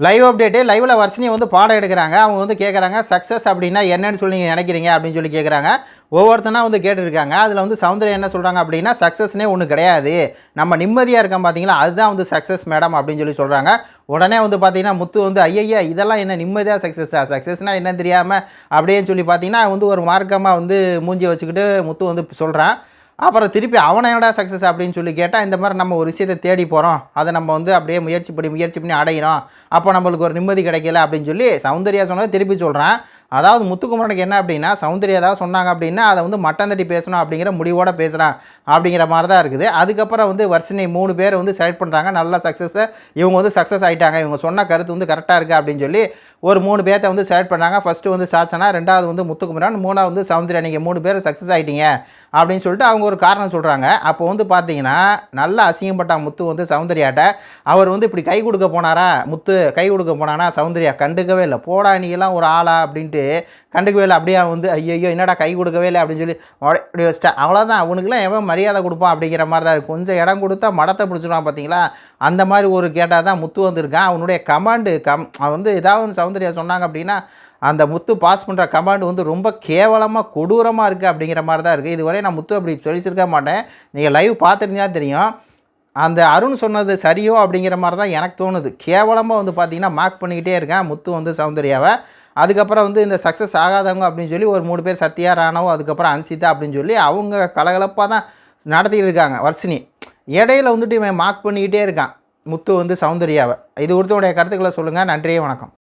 Live update லைவில் வர்ஷினி வந்து பாடம் எடுக்கிறாங்க. அவங்க வந்து கேட்குறாங்க சக்ஸஸ் அப்படின்னா என்னன்னு சொல்லி நீங்கள் நினைக்கிறீங்க அப்படின்னு சொல்லி கேட்குறாங்க ஒவ்வொருத்தனா வந்து கேட்டுருக்காங்க அதில் வந்து சௌந்தர்யம் என்ன சொல்கிறாங்க அப்படின்னா சக்ஸஸ்னே ஒன்று கிடையாது. நம்ம நிம்மதியாக இருக்கோம் பார்த்தீங்களா அதுதான் வந்து சக்ஸஸ் மேடம் அப்படின்னு சொல்லி சொல்கிறாங்க உடனே வந்து பார்த்தீங்கன்னா முத்து வந்து ஐயய்யா இதெல்லாம் என்ன நிம்மதியாக சக்ஸஸா சக்ஸஸ்னால் என்ன தெரியாமல் அப்படின்னு சொல்லி பார்த்தீங்கன்னா வந்து ஒரு மார்க்கமாக வந்து மூஞ்சி வச்சுக்கிட்டு முத்து வந்து சொல்கிறான் அப்புறம் திருப்பி அவனை என்னடா சக்ஸஸ் அப்படின்னு சொல்லி கேட்டால் இந்த மாதிரி நம்ம ஒரு விஷயத்தை தேடி போகிறோம் அதை நம்ம வந்து அப்படியே முயற்சி பண்ணி முயற்சி பண்ணி அடையிறோம். அப்போ நம்மளுக்கு ஒரு நிம்மதி கிடைக்கல அப்படின்னு சொல்லி சௌந்தர்யா சொன்னதை திருப்பி சொல்கிறான் அதாவது முத்துக்குமரனுக்கு என்ன அப்படின்னா சௌந்தர்யா ஏதாவது சொன்னாங்க அப்படின்னா அதை வந்து மட்டம் தட்டி பேசணும் அப்படிங்கிற முடிவோட பேசுகிறான் அப்படிங்கிற மாதிரி தான் இருக்குது. அதுக்கப்புறம் வந்து வர்ஷினி மூணு பேர் வந்து செலக்ட் பண்ணுறாங்க நல்ல சக்ஸஸை இவங்க வந்து சக்ஸஸ் ஆகிட்டாங்க இவங்க சொன்ன கருத்து வந்து கரெக்டாக இருக்குது அப்படின்னு சொல்லி ஒரு மூணு பேர்த்த வந்து செலக்ட் பண்ணாங்க. ஃபஸ்ட்டு வந்து சாச்சனா ரெண்டாவது வந்து முத்துக்குமரன் மூணாவது வந்து சௌந்தர்யா. நீங்கள் மூணு பேர் சக்ஸஸ் ஆகிட்டீங்க அப்படின்னு சொல்லிட்டு அவங்க ஒரு காரணம் சொல்கிறாங்க அப்போ வந்து பார்த்தீங்கன்னா நல்லா அசிங்கப்பட்டான் முத்து வந்து சௌந்தர்யாட்ட அவர் வந்து இப்படி கை கொடுக்க போனாரா? முத்து கை கொடுக்க போனானா? சௌந்தர்யா கண்டுக்கவே இல்லை. போடா நீங்களாம் ஒரு ஆளா? அப்படின்ட்டு கண்டுக்கவே இல்லை. அப்படியே அவன் வந்து ஐயோ என்னடா கை கொடுக்கவே இல்லை அப்படின்னு சொல்லி இப்படி வச்சிட்டா. அவ்வளோதான் அவனுக்குலாம் எவன் மரியாதை கொடுப்பான் அப்படிங்கிற மாதிரி தான் இருக்கும் கொஞ்சம் இடம் கொடுத்தா மடத்தை பிடிச்சிடுவான் பார்த்தீங்களா அந்த மாதிரி ஒரு கேட்டால் தான் முத்து வந்திருக்கான். அவனுடைய கமாண்டு கம் அவன் வந்து ஏதாவது சௌந்தர்யா சொன்னாங்க அப்படின்னா அந்த முத்து பாஸ் பண்ணுற கமாண்டு வந்து ரொம்ப கேவலமாக கொடூரமாக இருக்குது அப்படிங்கிற மாதிரி தான் இருக்குது இதுவரை நான் முத்து அப்படி சொல்லிச்சிருக்க மாட்டேன். நீங்கள் லைவ் பார்த்துருந்தா தெரியும். அந்த அருண் சொன்னது சரியோ அப்படிங்கிற மாதிரி தான் எனக்கு தோணுது. கேவலமாக வந்து பார்த்தீங்கன்னா மார்க் பண்ணிக்கிட்டே இருக்கேன். முத்து வந்து சௌந்தர்யாவை. அதுக்கப்புறம் வந்து இந்த சக்ஸஸ் ஆகாதவங்க அப்படின்னு சொல்லி ஒரு மூணு பேர் சத்யா ராணவோ அதுக்கப்புறம் அன்சிதா அப்படின்னு சொல்லி அவங்க கலகலப்பாக தான் நடத்திட்டு இருக்காங்க. வர்ஷினி. இடையில வந்துட்டு இவன் மார்க் பண்ணிக்கிட்டே இருக்கான். முத்து வந்து சௌந்தர்யாவை. இது ஒருத்தருடைய கருத்துக்களை சொல்லுங்கள் நன்றியே வணக்கம்.